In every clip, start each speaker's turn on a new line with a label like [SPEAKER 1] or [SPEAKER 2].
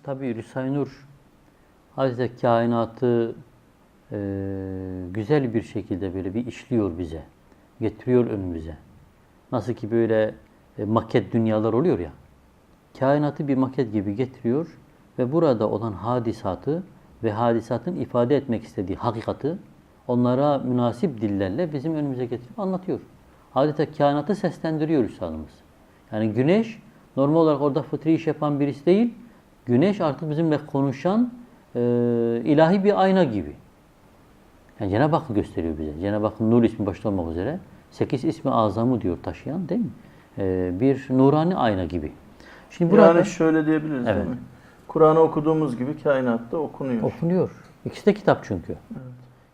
[SPEAKER 1] Yani tabii Risale-i Nur Hazreti kainatı e, güzel bir şekilde böyle bir işliyor bize. Getiriyor önümüze. Nasıl ki böyle e, maket dünyalar oluyor ya. Kainatı bir maket gibi getiriyor ve burada olan hadisatı ve hadisatın ifade etmek istediği hakikati onlara münasip dillerle bizim önümüze getirip anlatıyor. Adeta kainatı seslendiriyor Üstadımız. Yani güneş normal olarak orada fıtri iş yapan birisi değil. Güneş artık bizimle konuşan e, ilahi bir ayna gibi. Yani Cenab-ı Hak gösteriyor bize. Cenab-ı Hakk'ın nur ismi başta olmak üzere 8 ismi azamı diyor taşıyan değil mi? E, bir nurani ayna gibi. Şimdi burada
[SPEAKER 2] Yani şöyle diyebiliriz
[SPEAKER 1] Evet.
[SPEAKER 2] değil mi? Kur'an'ı okuduğumuz gibi kainatta okunuyor.
[SPEAKER 1] okunuyor. İkisi de kitap çünkü.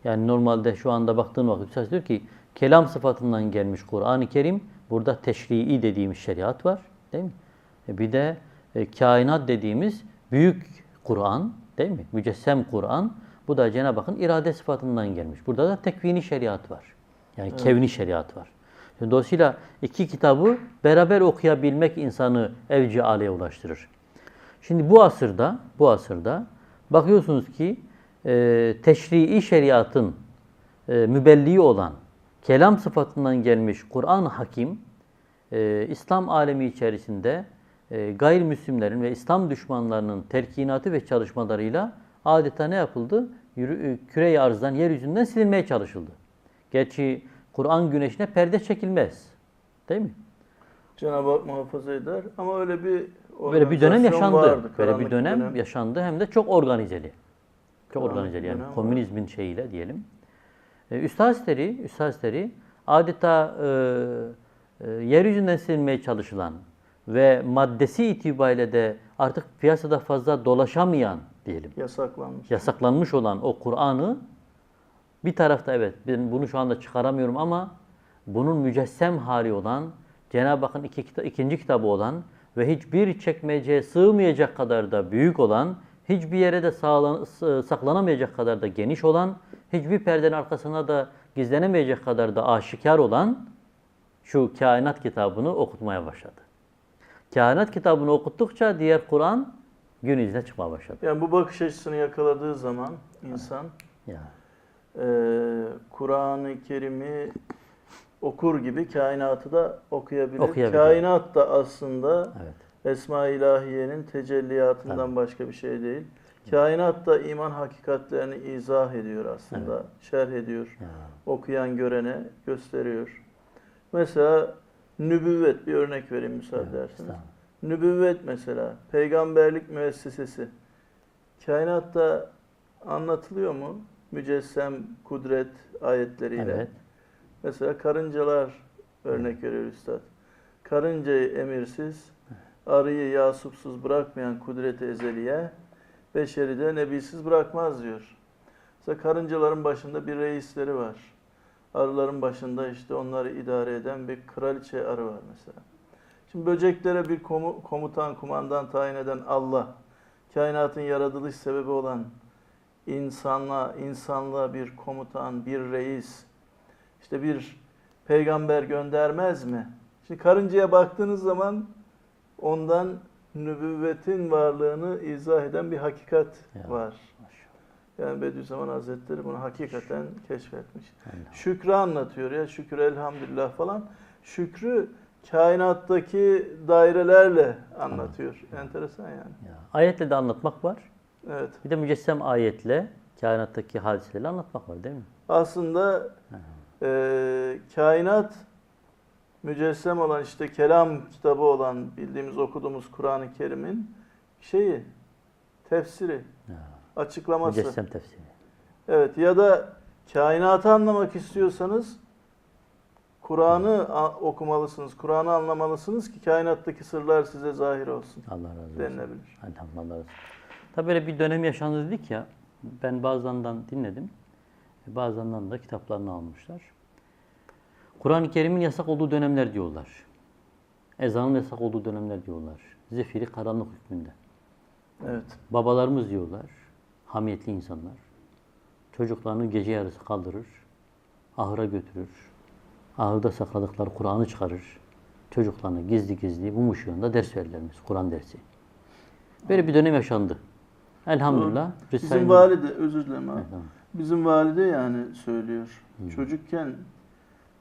[SPEAKER 1] Yani normalde şu anda baktığın vakit Üstad diyor ki kelam sıfatından gelmiş Kur'an-ı Kerim burada teşrii dediğimiz şeriat var. Değil mi? E bir de e, kainat dediğimiz büyük Kur'an değil mi? Mücessem Kur'an. Bu da Cenab-ı Hakk'ın irade sıfatından gelmiş. Burada da tekvini şeriat var. Yani kevni şeriat var. Dolayısıyla iki kitabı beraber okuyabilmek insanı evci aleye ulaştırır. Şimdi bu asırda, bu asırda bakıyorsunuz ki e, teşrii şeriatın e, mübelliği olan kelam sıfatından gelmiş Kur'an-ı Hakim e, İslam alemi içerisinde e, gayrimüslimlerin ve İslam düşmanlarının terkinatı ve çalışmalarıyla adeta ne yapıldı? Yürü, e, küre-i arzdan, yeryüzünden silinmeye çalışıldı. Gerçi Kur'an güneşine perde çekilmez. Değil mi?
[SPEAKER 2] Cenab-ı Hak muhafaza eder ama öyle bir
[SPEAKER 1] Böyle bir dönem yaşandı.
[SPEAKER 2] vardı,
[SPEAKER 1] Böyle bir
[SPEAKER 2] karanlık
[SPEAKER 1] dönem, yaşandı hem de çok organizeli. Çok
[SPEAKER 2] Karanlık
[SPEAKER 1] organizeli yani
[SPEAKER 2] dönem var.
[SPEAKER 1] komünizmin şeyiyle diyelim. Ee, Üstad Hazretleri, Üstad Hazretleri adeta e, e, yeryüzünden silinmeye çalışılan ve maddesi itibariyle de artık piyasada fazla dolaşamayan diyelim
[SPEAKER 2] yasaklanmış.
[SPEAKER 1] yasaklanmış olan o Kur'an'ı bir tarafta evet ben bunu şu anda çıkaramıyorum ama bunun mücessem hali olan Cenab-ı Hakk'ın iki kita- ikinci kitabı olan ve hiçbir çekmeceye sığmayacak kadar da büyük olan, hiçbir yere de sağlan- s- saklanamayacak kadar da geniş olan, hiçbir perdenin arkasına da gizlenemeyecek kadar da aşikar olan şu kainat kitabını okutmaya başladı. Kainat kitabını okuttukça diğer Kur'an gün yüzüne çıkmaya başladı.
[SPEAKER 2] Yani bu bakış açısını yakaladığı zaman insan
[SPEAKER 1] Ya.
[SPEAKER 2] eee, Kur'an-ı Kerim'i okur gibi kainatı da okuyabilir.
[SPEAKER 1] Okuyabilir.
[SPEAKER 2] Kainat da aslında
[SPEAKER 1] Evet.
[SPEAKER 2] Esma-i İlahiye'nin tecelliyatından başka bir şey değil. Kainat da iman hakikatlerini izah ediyor aslında. Şerh ediyor.
[SPEAKER 1] Ya.
[SPEAKER 2] Okuyan görene gösteriyor. Mesela nübüvvet bir örnek vereyim müsaade ederseniz. Nübüvvet mesela, peygamberlik müessesesi. Kainatta anlatılıyor mu? Mücessem kudret ayetleriyle.
[SPEAKER 1] Evet.
[SPEAKER 2] Mesela karıncalar örnek veriyor üstad. Karıncayı emirsiz, arıyı yasupsuz bırakmayan kudret-i ezeliye, beşeri de nebisiz bırakmaz diyor. Mesela karıncaların başında bir reisleri var. Arıların başında işte onları idare eden bir kraliçe arı var mesela. Şimdi böceklere bir komu- komutan, kumandan tayin eden Allah, kainatın yaratılış sebebi olan insanla, insanla bir komutan, bir reis, işte bir peygamber göndermez mi? Şimdi karıncaya baktığınız zaman ondan nübüvvetin varlığını izah eden bir hakikat
[SPEAKER 1] Ya.
[SPEAKER 2] var. Yani Bediüzzaman Hazretleri bunu hakikaten keşfetmiş. Şükrü anlatıyor ya şükür elhamdülillah falan. Şükrü kainattaki dairelerle anlatıyor. Enteresan yani.
[SPEAKER 1] Ya. Ayetle de anlatmak var.
[SPEAKER 2] Evet.
[SPEAKER 1] Bir de mücessem ayetle kainattaki hadiseleri anlatmak var değil mi?
[SPEAKER 2] Aslında e, kainat mücessem olan işte kelam kitabı olan bildiğimiz okuduğumuz Kur'an-ı Kerim'in şeyi tefsiri,
[SPEAKER 1] Ya.
[SPEAKER 2] Açıklaması.
[SPEAKER 1] Mücessem tefsiri.
[SPEAKER 2] Evet ya da kainatı anlamak istiyorsanız Kur'an'ı okumalısınız, Kur'an'ı anlamalısınız ki kainattaki sırlar size zahir olsun
[SPEAKER 1] Allah razı olsun.
[SPEAKER 2] denilebilir.
[SPEAKER 1] Elhamdülillah. Allah razı olsun. Tabi böyle bir dönem yaşandı dedik ya. Ben bazılarından dinledim. Bazılarından da kitaplarını almışlar. Kur'an-ı Kerim'in yasak olduğu dönemler diyorlar. Ezanın yasak olduğu dönemler diyorlar. Zefiri karanlık hükmünde.
[SPEAKER 2] Evet.
[SPEAKER 1] Babalarımız diyorlar, hamiyetli insanlar. Çocuklarını gece yarısı kaldırır, ahıra götürür. Ahırda sakladıkları Kur'an'ı çıkarır. Çocuklarına gizli gizli mum ışığında ders verirlermiş, Kur'an dersi. Böyle bir dönem yaşandı. Elhamdülillah.
[SPEAKER 2] Bizim valide, özür dilerim abi.
[SPEAKER 1] Evet, tamam.
[SPEAKER 2] Bizim valide yani söylüyor. Çocukken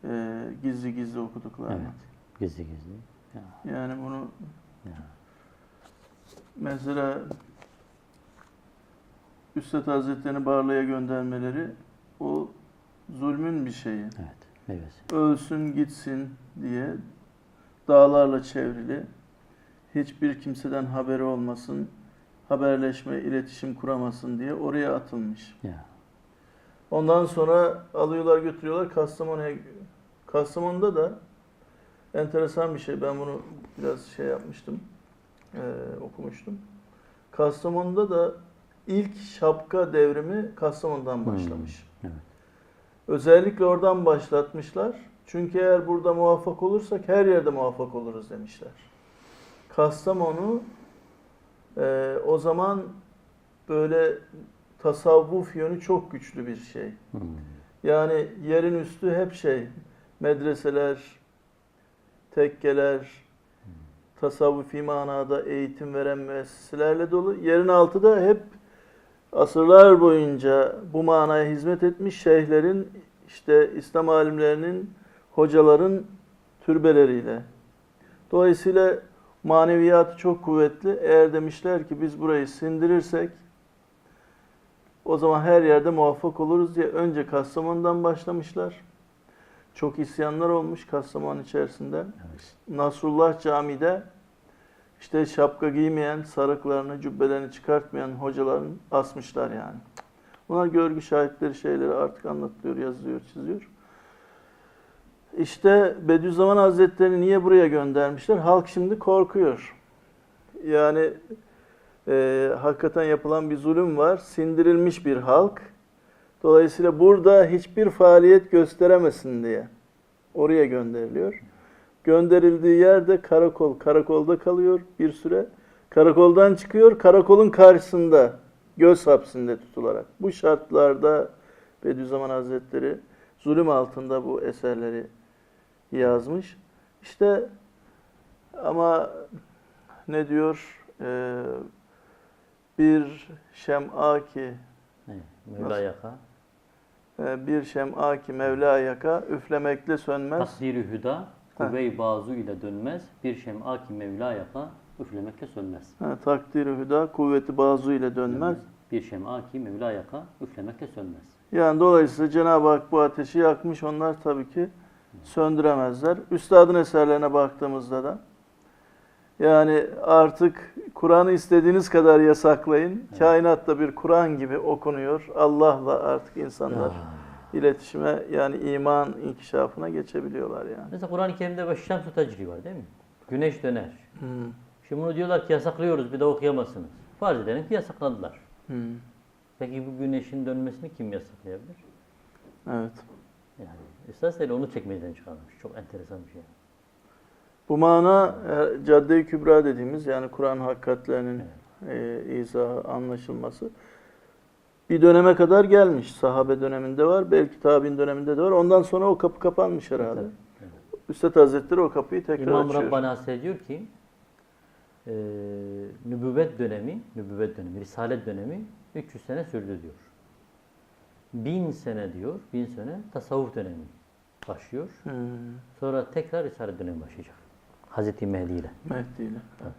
[SPEAKER 2] e, gizli gizli okuduklarını.
[SPEAKER 1] Evet. Gizli gizli. Ya.
[SPEAKER 2] Yani bunu
[SPEAKER 1] Ya.
[SPEAKER 2] mesela Üstad Hazretleri'ni Barla'ya göndermeleri o zulmün bir şeyi.
[SPEAKER 1] Evet. Meyvesi.
[SPEAKER 2] Ölsün gitsin diye dağlarla çevrili hiçbir kimseden haberi olmasın, haberleşme, iletişim kuramasın diye oraya atılmış.
[SPEAKER 1] Ya.
[SPEAKER 2] Ondan sonra alıyorlar götürüyorlar Kastamonu'ya. Kastamonu'da da enteresan bir şey. Ben bunu biraz şey yapmıştım, eee, okumuştum. Kastamonu'da da ilk şapka devrimi Kastamonu'dan
[SPEAKER 1] Hmm,
[SPEAKER 2] başlamış.
[SPEAKER 1] evet.
[SPEAKER 2] Özellikle oradan başlatmışlar. Çünkü eğer burada muvaffak olursak her yerde muvaffak oluruz demişler. Kastamonu eee, o zaman böyle tasavvuf yönü çok güçlü bir şey.
[SPEAKER 1] Hmm.
[SPEAKER 2] Yani yerin üstü hep şey, medreseler, tekkeler, tasavvufi manada eğitim veren müesseselerle dolu. Yerin altı da hep asırlar boyunca bu manaya hizmet etmiş şeyhlerin, işte İslam alimlerinin, hocaların türbeleriyle. Dolayısıyla maneviyatı çok kuvvetli. Eğer demişler ki biz burayı sindirirsek o zaman her yerde muvaffak oluruz diye önce Kastamonu'dan başlamışlar. Çok isyanlar olmuş Kastamonu içerisinde.
[SPEAKER 1] Evet.
[SPEAKER 2] Nasrullah Camii'de işte şapka giymeyen, sarıklarını, cübbelerini çıkartmayan hocaların asmışlar yani. Bunlar görgü şahitleri şeyleri artık anlatılıyor, yazılıyor, çiziyor. İşte Bediüzzaman Hazretleri'ni niye buraya göndermişler? Halk şimdi korkuyor. Yani e, hakikaten yapılan bir zulüm var. Sindirilmiş bir halk. Dolayısıyla burada hiçbir faaliyet gösteremesin diye oraya gönderiliyor. Gönderildiği yerde karakol. Karakolda kalıyor bir süre. Karakoldan çıkıyor. Karakolun karşısında göz hapsinde tutularak. Bu şartlarda Bediüzzaman Hazretleri zulüm altında bu eserleri yazmış. İşte ama ne diyor? Ee, bir şem'a ki.
[SPEAKER 1] Mevla yaka.
[SPEAKER 2] e, bir şem'a ki Mevla yaka üflemekle sönmez.
[SPEAKER 1] Takdiri hüda. Kuvve-i bazu ile dönmez. Bir şem'a ki Mevla yaka. Üflemekle sönmez.
[SPEAKER 2] Ha, takdiri hüda kuvveti bazu ile dönmez.
[SPEAKER 1] Bir şem'a ki Mevla yaka. Üflemekle sönmez.
[SPEAKER 2] Yani dolayısıyla Cenab-ı Hak bu ateşi yakmış. Onlar tabii ki söndüremezler. Üstadın eserlerine baktığımızda da yani artık Kur'an'ı istediğiniz kadar yasaklayın. Kainatta bir Kur'an gibi okunuyor. Allah'la artık insanlar iletişime yani iman inkişafına geçebiliyorlar yani.
[SPEAKER 1] Mesela Kur'an-ı Kerim'de ve şemsu tecri var değil mi? Güneş döner. Şimdi bunu diyorlar ki yasaklıyoruz bir de okuyamazsınız. Farz edelim ki yasakladılar.
[SPEAKER 2] Hmm.
[SPEAKER 1] Peki bu güneşin dönmesini kim yasaklayabilir?
[SPEAKER 2] Evet.
[SPEAKER 1] Yani esasıyla onu çekmeceden çıkarmış. Çok enteresan bir şey.
[SPEAKER 2] Bu mana cadde-i kübra dediğimiz yani Kur'an hakikatlerinin e, izahı, anlaşılması bir döneme kadar gelmiş. Sahabe döneminde var, belki tabi'in döneminde de var. Ondan sonra o kapı kapanmış herhalde.
[SPEAKER 1] Evet.
[SPEAKER 2] Üstad Hazretleri o kapıyı tekrar
[SPEAKER 1] İmam
[SPEAKER 2] açıyor.
[SPEAKER 1] Rabbani Hazretleri diyor ki e, nübüvvet dönemi, nübüvvet dönemi, risalet dönemi 300 sene sürdü diyor. Bin sene diyor, bin sene tasavvuf dönemi başlıyor.
[SPEAKER 2] Hmm,
[SPEAKER 1] Sonra tekrar risalet dönemi başlayacak. Hazreti Mehdi ile.
[SPEAKER 2] Mehdi ile. Evet.